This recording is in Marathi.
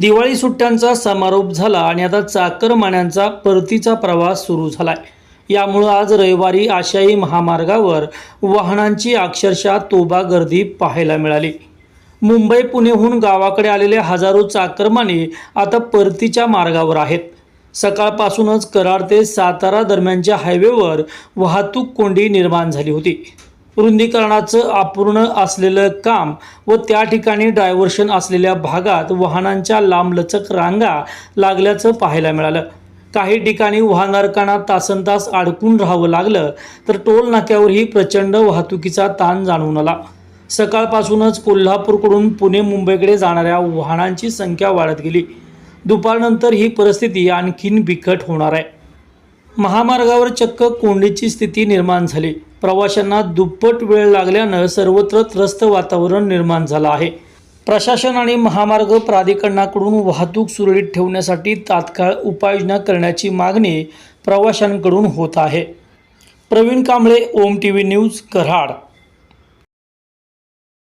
दिवाळी सुट्ट्यांचा समारोप झाला आणि आता चाकरमान्यांचा परतीचा प्रवास सुरू झालाय. यामुळं आज रविवारी आशियाई महामार्गावर वाहनांची अक्षरशः तोबा गर्दी पाहायला मिळाली. मुंबई पुणेहून गावाकडे आलेले हजारो चाकरमाने आता परतीच्या मार्गावर आहेत. सकाळपासूनच कराड ते सातारा दरम्यानच्या हायवेवर वाहतूक कोंडी निर्माण झाली होती. रुंदीकरणाचं अपूर्ण असलेलं काम व त्या ठिकाणी डायव्हर्शन असलेल्या भागात वाहनांच्या लांबलचक रांगा लागल्याचं पाहायला मिळालं. काही ठिकाणी वाहनधारकांना तासन तास अडकून राहावं लागलं तर टोल नाक्यावरही प्रचंड वाहतुकीचा ताण जाणवून आला. सकाळपासूनच कोल्हापूरकडून पुणे मुंबईकडे जाणाऱ्या वाहनांची संख्या वाढत गेली. दुपारनंतर ही परिस्थिती आणखीन बिकट होणार आहे. महामार्गावर चक्क कोंडीची स्थिती निर्माण झाली. प्रवाशांना दुप्पट वेळ लागल्यानं सर्वत्र त्रस्त वातावरण निर्माण झालं आहे. प्रशासन आणि महामार्ग प्राधिकरणाकडून वाहतूक सुरळीत ठेवण्यासाठी तात्काळ उपाययोजना करण्याची मागणी प्रवाशांकडून होत आहे. Praveen Kamble Om T V news Karad.